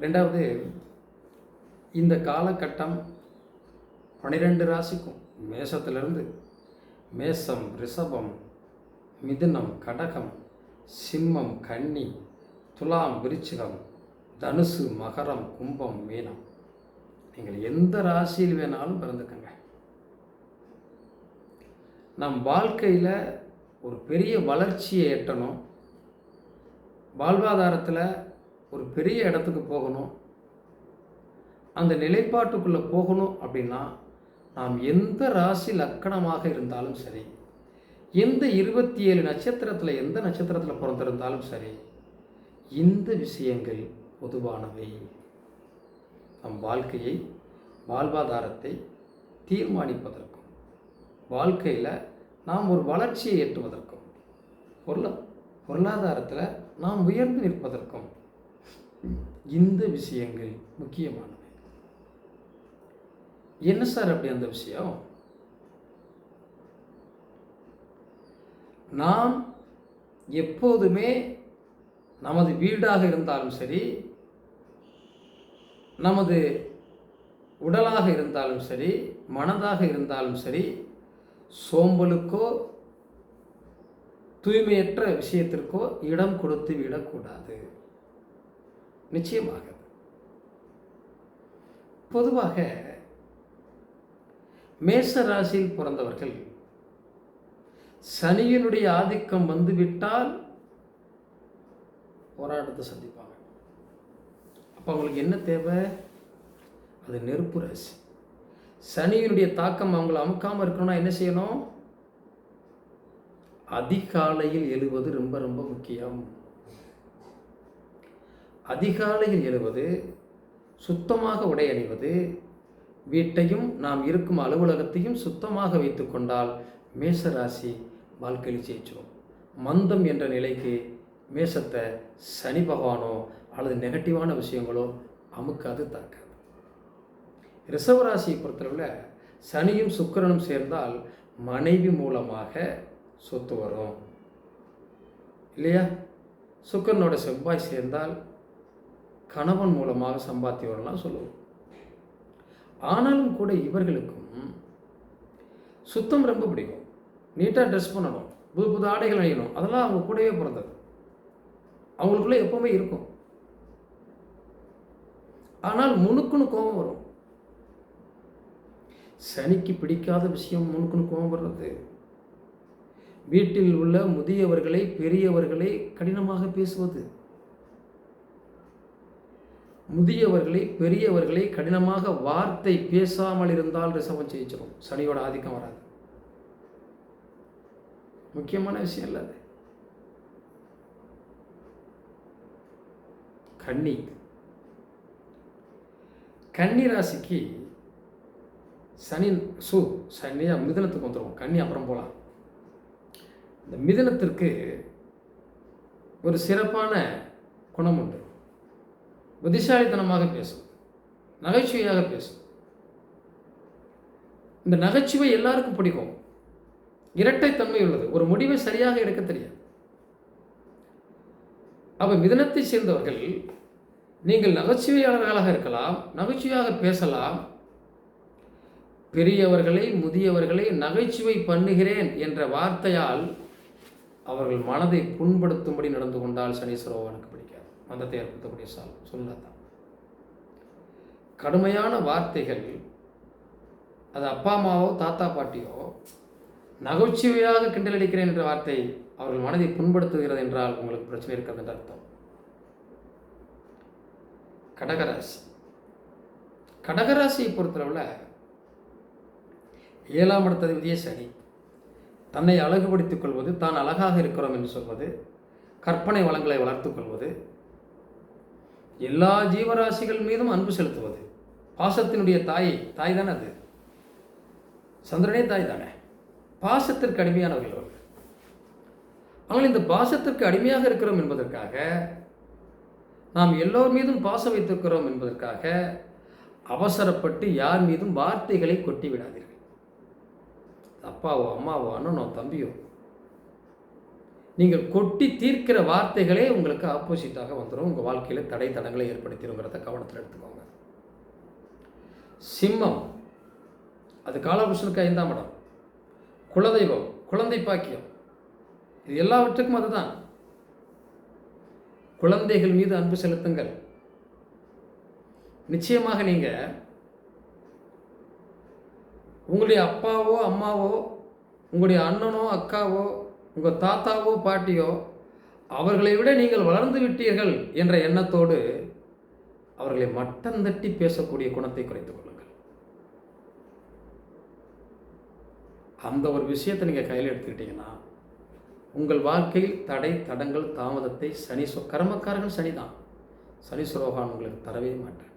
ரெண்டாவது இந்த காலகட்டம் பனிரெண்டு ராசிக்கும் மேசத்திலிருந்து மேசம் ரிஷபம் மிதுனம் கடகம் சிம்மம் கன்னி துலாம் விருச்சிகம் தனுசு மகரம் கும்பம் மீனம். நீங்கள் எந்த ராசியில் வேணாலும் பிறந்துக்கங்க. நம் வாழ்க்கையில் ஒரு பெரிய வளர்ச்சியை எட்டணும். வாழ்வாதாரத்தில் ஒரு பெரிய இடத்துக்கு போகணும். அந்த நிலைப்பாட்டுக்குள்ளே போகணும் அப்படின்னா நாம் எந்த ராசி லக்கணமாக இருந்தாலும் சரி எந்த இருபத்தி ஏழு நட்சத்திரத்தில் எந்த நட்சத்திரத்தில் பிறந்திருந்தாலும் சரி இந்த விஷயங்கள் பொதுவானவை. நம் வாழ்க்கையை வாழ்வாதாரத்தை தீர்மானிப்பதற்கும் வாழ்க்கையில் நாம் ஒரு வளர்ச்சியை எட்டுவதற்கும் பொருள பொருளாதாரத்தில் நாம் உயர்ந்து நிற்பதற்கும் இந்த விஷயங்கள் முக்கியமானது. என்ன சார் அப்படி அந்த விஷயம்? நாம் எப்போதுமே நமது வீடாக இருந்தாலும் சரி நமது உடலாக இருந்தாலும் சரி மனதாக இருந்தாலும் சரி சோம்பலுக்கோ தூய்மையற்ற விஷயத்திற்கோ இடம் கொடுத்து விடக்கூடாது நிச்சயமாக. பொதுவாக மேச ராசியில் பிறந்தவர்கள் சனியினுடைய ஆதிக்கம் வந்துவிட்டால் போராட்டத்தை சந்திப்பாங்க. அப்போ அவங்களுக்கு என்ன தேவை? அது நெருப்பு ராசி. சனியினுடைய தாக்கம் அவங்கள அமுக்காமல் இருக்கணும்னா என்ன செய்யணும்? அதிகாலையில் எழுவது ரொம்ப ரொம்ப முக்கியம். அதிகாலையில் எழுவது சுத்தமாக உடை அணிவது வீட்டையும் நாம் இருக்கும் அலுவலகத்தையும் சுத்தமாக வைத்துக்கொண்டால் மேசராசி வாழ்க்கையில் ஜெயிச்சிடும் மந்தம் என்ற நிலைக்கு மேசத்தை சனி பகவானோ அல்லது நெகட்டிவான விஷயங்களோ அமுக்காது தாக்காது. ரிசவராசியை பொறுத்தளவில் சனியும் சுக்கிரனும் சேர்ந்தால் மனைவி மூலமாக சொத்து வரும். இல்லையா? சுக்கரனோட செவ்வாய் சேர்ந்தால் கணவன் மூலமாக சம்பாத்தியவர்கள்லாம் சொல்லுவோம். ஆனாலும் கூட இவர்களுக்கும் சுத்தம் ரொம்ப பிடிக்கும். நீட்டாக ட்ரெஸ் பண்ணணும் புது புது ஆடைகள் அணியணும் அதெல்லாம் அவங்க கூடவே பிறந்தது. அவங்களுக்குள்ள எப்போவுமே இருக்கும். ஆனால் முணுக்குன்னு கோபம் வரும். சனிக்கு பிடிக்காத விஷயம் முணுக்குன்னு கோபம் வர்றது. வீட்டில் உள்ள முதியவர்களை பெரியவர்களை கடினமாக பேசுவது. முதியவர்களை பெரியவர்களை கடினமாக வார்த்தை பேசாமல் இருந்தால் ரிசவம் ஜெயிச்சிடும் சனியோட ஆதிக்கம் வராது. முக்கியமான விஷயம் இல்லை அது. கன்னி. கன்னி ராசிக்கு சனி சு சனியாக மிதனத்துக்கு வந்துடும் கன்னி அப்புறம் போகலாம் இந்த மிதனத்திற்கு ஒரு சிறப்பான குணம் உண்டு. புத்திசாலித்தனமாக பேசும். நகைச்சுவையாக பேசும். இந்த நகைச்சுவை எல்லாருக்கும் பிடிக்கும். இரட்டைத்தன்மை உள்ளது. ஒரு முடிவை சரியாக எடுக்க தெரியாது. அப்போ மிதனத்தை சேர்ந்தவர்கள் நீங்கள் நகைச்சுவையாளர்களாக இருக்கலாம் நகைச்சுவையாக பேசலாம். பெரியவர்களை முதியவர்களை நகைச்சுவை பண்ணுகிறேன் என்ற வார்த்தையால் அவர்கள் மனதை புண்படுத்தும்படி நடந்து கொண்டால் சனீஸ்வரோ எனக்கு பிடிக்காது. மந்தத்தை ஏற்படுத்தக்கூடிய சால். சொல்லத்தான் கடுமையான வார்த்தைகள் அது அப்பா அம்மாவோ தாத்தா பாட்டியோ நகைச்சுவையாக கிண்டலடிக்கிறேன் என்ற வார்த்தை அவர்கள் மனதை புண்படுத்துகிறது என்றால் உங்களுக்கு பிரச்சனை இருக்கிறது என்று அர்த்தம். கடகராசி. கடகராசியை பொறுத்தளவில் ஏழாம் இடத்ததிபதியே சனி. தன்னை அழகுபடுத்திக் கொள்வது தான் அழகாக இருக்கிறோம் என்று சொல்வது கற்பனை வளங்களை வளர்த்துக் கொள்வது எல்லா ஜீவராசிகள் மீதும் அன்பு செலுத்துவது. பாசத்தினுடைய தாய் தாய் தானே அது. சந்திரனே தாய் தானே பாசத்திற்கு அடிமையானவர்கள் அவர்கள் ஆனால் இந்த பாசத்திற்கு அடிமையாக இருக்கிறோம் என்பதற்காக நாம் எல்லோர் மீதும் பாசம் வைத்திருக்கிறோம் என்பதற்காக அவசரப்பட்டு யார் மீதும் வார்த்தைகளை கொட்டி விடாதீர்கள். அப்பாவோ அம்மாவோ அண்ணனோ தம்பியோ நீங்கள் கொட்டி தீர்க்கிற வார்த்தைகளே உங்களுக்கு ஆப்போசிட்டாக வந்துடும் உங்கள் வாழ்க்கையில் தடை தடங்களை ஏற்படுத்திடுங்கிறத கவனத்தில் எடுத்துக்கோங்க. சிம்மம். அது காலபுருஷனுக்கு ஐந்தாம் இடம். குலதெய்வம் குழந்தை பாக்கியம். இது எல்லாவற்றுக்கும் அதுதான். குழந்தைகள் மீது அன்பு செலுத்துங்கள். நிச்சயமாக நீங்கள் உங்களுடைய அப்பாவோ அம்மாவோ உங்களுடைய அண்ணனோ அக்காவோ உங்கள் தாத்தாவோ பாட்டியோ அவர்களை விட நீங்கள் வளர்ந்து விட்டீர்கள் என்ற எண்ணத்தோடு அவர்களை மட்டம் தட்டி பேசக்கூடிய குணத்தை குறைத்துக் கொள்ளுங்கள். அந்த ஒரு விஷயத்தை நீங்கள் கையில் எடுத்துக்கிட்டீங்கன்னா உங்கள் வாழ்க்கையில் தடை தடங்கள் தாமதத்தை சனி சொ கர்மக்காரர்கள் சனி தான் சனி சுரோகான் உங்களுக்கு தரவே மாட்டேன்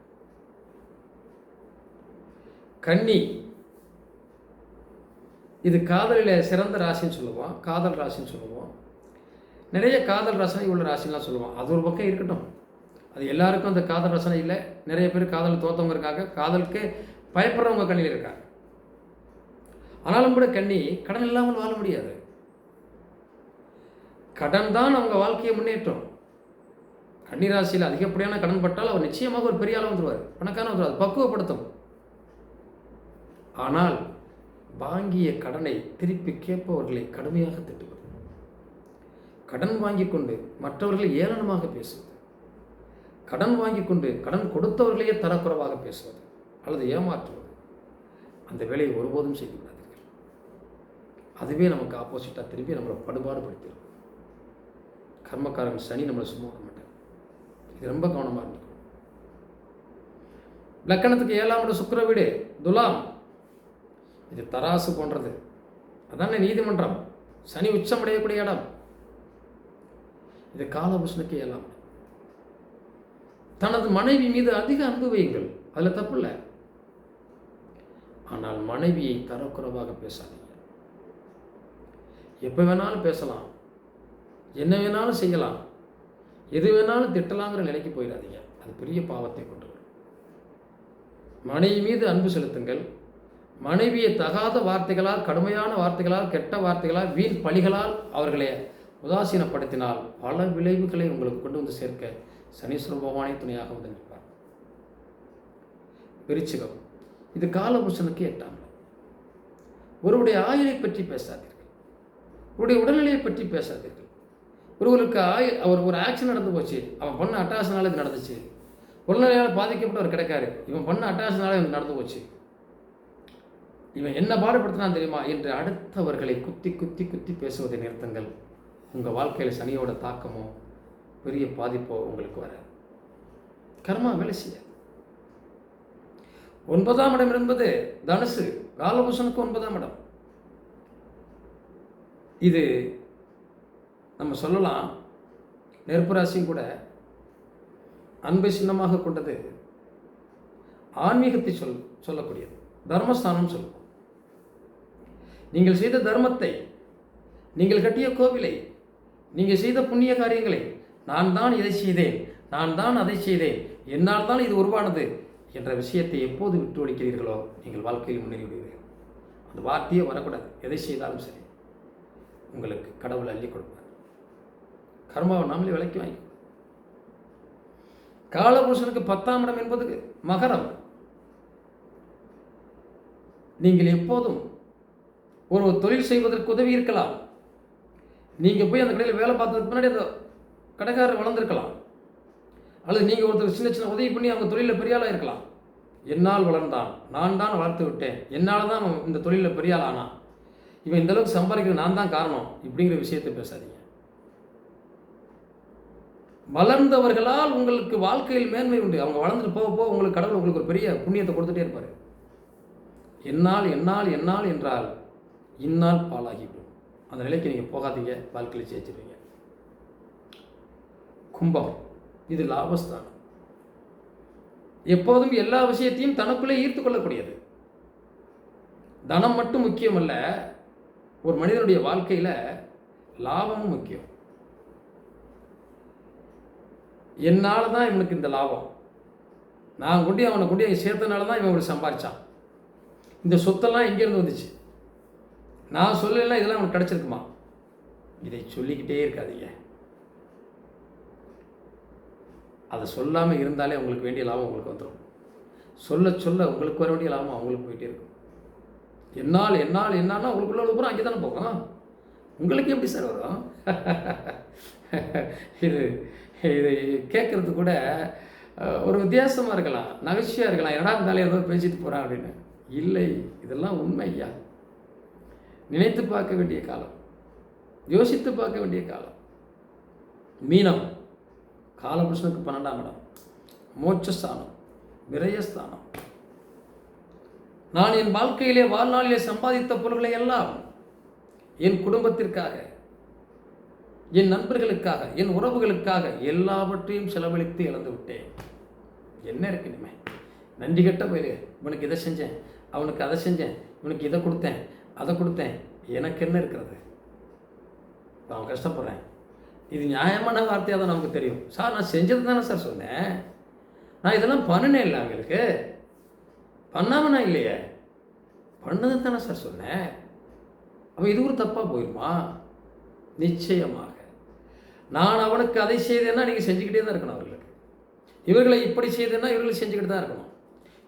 கன்னி இது காதலில் சிறந்த ராசின்னு சொல்லுவோம். காதல் ராசின்னு சொல்லுவோம். நிறைய காதல் ரசனை உள்ள ராசின்லாம் சொல்லுவோம். அது ஒரு பக்கம் இருக்கட்டும். அது எல்லாருக்கும் அந்த காதல் ரசனை இல்லை. நிறைய பேர் காதல் தோத்தவங்க இருக்காங்க. காதலுக்கு பயப்படுறவங்க கண்ணில் இருக்காங்க ஆனாலும் கூட கண்ணி கடன் இல்லாமல் வாழ முடியாது. கடன் தான் அவங்க வாழ்க்கையை முன்னேற்றம். கன்னிராசியில் அதிகப்படியான கடன் பட்டால் அவர் நிச்சயமாக ஒரு பெரிய ஆள் வந்துடுவார் பணக்கான வந்துடுவார் பக்குவப்படுத்தும். ஆனால் வாங்கிய கடனை திருப்பி கேட்பவர்களை கடுமையாக திட்டுவது. கடன் வாங்கி கொண்டு மற்றவர்களை ஏளனமாக பேசுவது. கடன் வாங்கி கொண்டு கடன் கொடுத்தவர்களையே தரக்குறைவாக பேசுவது அல்லது ஏமாற்றுவது. அந்த வேலையை ஒருபோதும் செய்து விடாதீர்கள். அதுவே நமக்கு ஆப்போசிட்டாக திரும்பி நம்மளை படுபாடுபடுத்திடும். கர்மக்காரன் சனி நம்மளை சும்மா விட மாட்டார் இது ரொம்ப கவனமாக இருந்துக்கணும். லக்கணத்துக்கு ஏழாம் இடம் சுக்கிர வீடு. துலாம் இது தராசு போன்றது. அதானே நீதிமன்றம்? சனி உச்சமடையக்கூடிய இடம். இது காலபுஷ்ணுக்கு எல்லாம் தனது மனைவி மீது அதிக அன்பு வையுங்கள். அதில் தப்பு இல்லை. ஆனால் மனைவியை தரக்குறைவாக பேசாதீங்க எப்போ வேணாலும் பேசலாம். என்ன வேணாலும் செய்யலாம். எது வேணாலும் திட்டலாங்கிற நிலைக்கு போயிடாதீங்க. அது பெரிய பாவத்தை கொண்டு வரும் மனைவி மீது அன்பு செலுத்துங்கள். மனைவியை தகாத வார்த்தைகளால் கடுமையான வார்த்தைகளால் கெட்ட வார்த்தைகளால் வீண் பழிகளால் அவர்களை உதாசீனப்படுத்தினால் பல விளைவுகளை உங்களுக்கு கொண்டு வந்து சேர்க்க சனீஸ்வர பகவானே துணையாக வந்து நிற்பார். விருச்சிகம் இது காலபுருஷனுக்கு எட்டாம் ஒருவருடைய ஆயுளை பற்றி பேசாதீர்கள். ஒருவருடைய உடல்நிலையை பற்றி பேசாதீர்கள். ஒருவருக்கு ஆயு அவர் ஒரு ஆக்சிடென்ட் நடந்து போச்சு அவன் பண்ண அட்டாசனால இது நடந்துச்சு. உடல்நிலையால் பாதிக்கப்பட்டு அவர் கிடைக்காரு. இவன் பண்ண அட்டாசனால இது நடந்து போச்சு. இவன் என்ன பாடுபடுத்தினான் தெரியுமா? என்று அடுத்தவர்களை குத்தி குத்தி குத்தி பேசுவதை நிறுத்துங்கள். உங்கள் வாழ்க்கையில் சனியோட தாக்கமோ பெரிய பாதிப்போ உங்களுக்கு வர கர்மா வேலை செய்ய ஒன்பதாம் இடம் என்பது தனுசு. காலபூஷனுக்கு ஒன்பதாம் இடம். இது நம்ம சொல்லலாம். நெருப்பு ராசியும் கூட அன்பை சின்னமாக கொண்டது ஆன்மீகத்தை சொல் சொல்லக்கூடியது. தர்மஸ்தானம் சொல்லுவோம் நீங்கள் செய்த தர்மத்தை நீங்கள் கட்டிய கோவிலை நீங்கள் செய்த புண்ணிய காரியங்களை நான் தான் இதை செய்தேன் நான் தான் அதை செய்தேன். என்னால் தான் இது உருவானது என்ற விஷயத்தை எப்போது விட்டு ஒழிக்கிறீர்களோ நீங்கள் வாழ்க்கையில் முன்னேறி விடுவீர்கள் அந்த வார்த்தையே வரக்கூடாது. எதை செய்தாலும் சரி. உங்களுக்கு கடவுள் அள்ளி கொடுப்பார். கர்மாவை நாமளே விலைக்கு வாங்கி காலபுருஷனுக்கு பத்தாம் இடம் என்பது மகரம். நீங்கள் எப்போதும் ஒரு தொழில் செய்வதற்கு உதவி இருக்கலாம். நீங்கள் போய் அந்த கடையில் வேலை பார்த்ததுக்கு முன்னாடி அந்த கடைக்காரர் வளர்ந்துருக்கலாம். அல்லது நீங்கள் ஒருத்தர் சின்ன சின்ன உதவி பண்ணி அவங்க தொழிலில் பெரிய ஆளாக இருக்கலாம். என்னால் வளர்ந்தான். நான் தான் வளர்த்து விட்டேன். என்னால் தான் அவன் இந்த தொழிலில் பெரியாள் ஆனான். இவன் இந்த அளவுக்கு நான் தான் காரணம் இப்படிங்கிற விஷயத்தை பேசாதீங்க. வளர்ந்தவர்களால் உங்களுக்கு வாழ்க்கையில் மேன்மை உண்டு. அவங்க வளர்ந்துட்டு போக போக உங்களுக்கு கடவுள் உங்களுக்கு ஒரு பெரிய புண்ணியத்தை கொடுத்துட்டே இருப்பார். என்னால் என்னால் என்னால் என்றால் இன்னால் பாலாகிவிடும் அந்த நிலைக்கு நீங்கள் போகாதீங்க வாழ்க்கையில் ஜெயிச்சிருவீங்க. கும்பம் இது லாபஸ்தானம். எப்போதும் எல்லா விஷயத்தையும் தனக்குள்ளே ஈர்த்து கொள்ளக்கூடியது. தனம் மட்டும் முக்கியமல்ல ஒரு மனிதனுடைய வாழ்க்கையில் லாபமும் முக்கியம். என்னால் தான் இவனுக்கு இந்த லாபம். நான் கொண்டு அவனை கொண்டு சேர்த்தனால தான் இவன் இப்படி சம்பாரித்தான் இந்த சொத்தெல்லாம் எங்கேருந்து வந்துச்சு. நான் சொல்லலாம் இதெல்லாம் உனக்கு கிடச்சிருக்குமா? இதை சொல்லிக்கிட்டே இருக்காதீங்க. அதை சொல்லாமல் இருந்தாலே உங்களுக்கு வேண்டிய லாபம் உங்களுக்கு வந்துடும் சொல்ல சொல்ல உங்களுக்கு வர வேண்டிய லாபம் அவங்களுக்கு போயிட்டே இருக்கும். என்னால் என்னால் என்னன்னா உங்களுக்குள்ள உள்ள பூரா அங்கே தானே போகும் உங்களுக்கு எப்படி சார் வரும்? இது இது கேட்குறது கூட ஒரு வித்தியாசமாக இருக்கலாம். நகைச்சுவையாக இருக்கலாம். என்னடா இருந்தாலே ஏதோ பேசிட்டு போகிறான் அப்படின்னு. இல்லை இதெல்லாம் உண்மை ஐயா. நினைத்து பார்க்க வேண்டிய காலம். யோசித்து பார்க்க வேண்டிய காலம். மீனம். காலபுருஷனுக்கு பன்னெண்டாம் இடம். மோட்சஸ்தானம். விரயஸ்தானம் நான் என் வாழ்க்கையிலே வாழ்நாளிலே சம்பாதித்த பொருள்களை எல்லாம் என் குடும்பத்திற்காக என் நண்பர்களுக்காக என் உறவுகளுக்காக எல்லாவற்றையும் செலவழித்து இழந்து விட்டேன். என்ன இருக்கு இனிமே? நன்றி கட்ட போயிரு. இவனுக்கு இதை செஞ்சேன். அவனுக்கு அதை செஞ்சேன். இவனுக்கு இதை கொடுத்தேன். அதை கொடுத்தேன். எனக்கு என்ன இருக்கிறது? நான் அவன் கஷ்டப்படுறேன். இது நியாயமான வார்த்தையாக தான் நமக்கு தெரியும். சார் நான் செஞ்சது தானே சார் சொன்னேன். நான் இதெல்லாம் பண்ணினேன் இல்லை அவங்களுக்கு. பண்ணாம நான் இல்லையே. பண்ணது தானே சார் சொன்னேன். அப்போ இது ஒரு தப்பாக போயிருமா? நிச்சயமாக. நான் அவனுக்கு அதை செய்தேன்னா நீங்கள் செஞ்சுக்கிட்டே தான் இருக்கணும் அவர்களுக்கு. இவர்களை இப்படி செய்தேன்னா இவர்களை செஞ்சுக்கிட்டு தான் இருக்கணும்.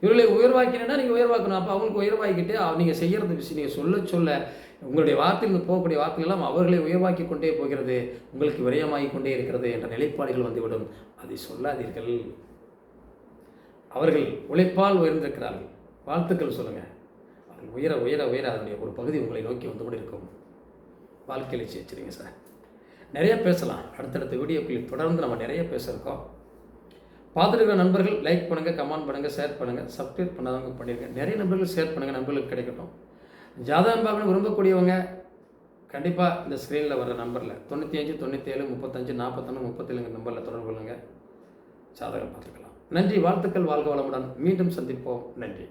இவர்களை உயர்வாக்கினா நீங்கள் உயர்வாக்கணும். அப்போ அவங்களுக்கு உயர்வாக்கிட்டு நீங்கள் செய்கிறது விஷயம். நீங்கள் சொல்ல சொல்ல உங்களுடைய வார்த்தைகள் போகக்கூடிய வார்த்தைகள்லாம் அவர்களை உயர்வாக்கி கொண்டே போகிறது உங்களுக்கு விரயமாகி கொண்டே இருக்கிறது என்ற நிலைப்பாடுகள் வந்துவிடும். அதை சொல்லாதீர்கள். அவர்கள் உழைப்பால் உயர்ந்திருக்கிறார்கள். வாழ்த்துக்கள் சொல்லுங்கள் அவர்கள் உயர உயர உயர அதனுடைய ஒரு பகுதி உங்களை நோக்கி வந்து கொண்டு இருக்கும் வாழ்க்கையில் ஜெயிச்சிருங்க சார். நிறைய பேசலாம். அடுத்தடுத்த வீடியோக்களில் தொடர்ந்து நம்ம நிறைய பேசுகிறோம் பார்த்துருக்கிற நண்பர்கள் லைக் பண்ணுங்கள் கமெண்ட் பண்ணுங்கள் ஷேர் பண்ணுங்கள் சப்ஸ்கிரைப் பண்ணாதவங்க பண்ணிடுங்க நிறைய நண்பர்கள் ஷேர் பண்ணுங்கள் நண்பர்களுக்கு கிடைக்கட்டும். ஜாதகம் பார்க்கணும் விரும்பக்கூடியவங்க கண்டிப்பாக இந்த ஸ்க்ரீனில் வர நம்பரில் தொண்ணூற்றி அஞ்சு தொண்ணூற்றி ஏழு முப்பத்தஞ்சு நாற்பத்தொன்று முப்பத்தேழுங்க நம்பரில் தொடர்பு கொள்ளுங்கள் ஜாதகம் பார்த்துக்கலாம். நன்றி வாழ்த்துக்கள் வாழ்க வளமுடன். மீண்டும் சந்திப்போம். நன்றி.